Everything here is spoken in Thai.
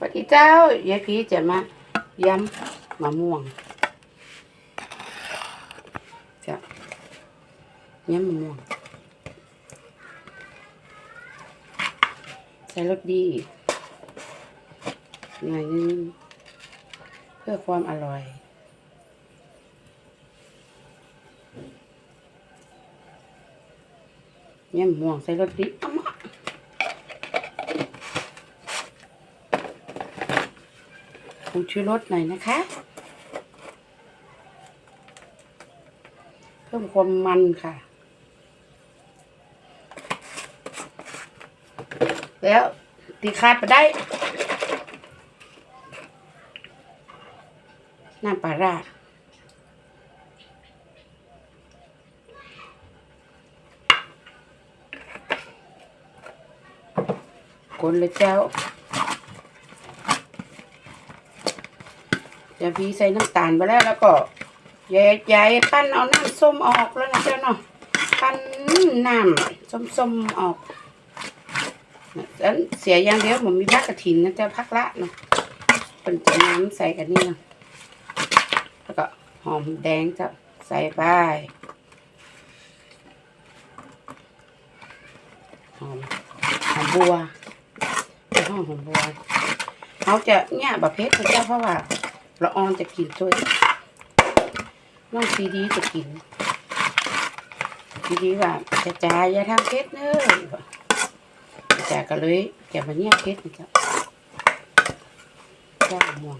วัสดีเจ้ายายพีจะมายำมะม่วงจะยำมะม่วง ใส่รสดีหน่อยนึงเพื่อความอร่อยยำมะม่วงใส่รสดีเอามา ผงชูรสหน่อยนะคะ เพิ่มความมันค่ะ แล้วตีขาดไปได้น้ำปลาร้าคนเลยเจ้า เดี๋ยวพี่ใส่น้ำตาลไปแล้วแล้วก็ยายยายปั้นเอาน้ำส้มออกแล้วนะเจ้าเนาะปั้นน้ำส้มๆออกอันเสียอย่างเดียวผมมีพักกระถินนะจะพักละเนาะเป็นจะน้ำใส่กันนี่เนาะแล้วก็หอมแดงจะใส่ไปหอมหอมบัวเป็นห้องหอมบัวเขาจะเนี่ยบะเพ็ดนะเจ้าเพราะว่า ละออนจะกินด้วยน้องซีดีจะกินซีดีว่าจะจ่ายอย่าทำเพชรเนอะแต่ก็เลยแกมาเนี่ยเพชรนะจ๊ะจ้าม่วง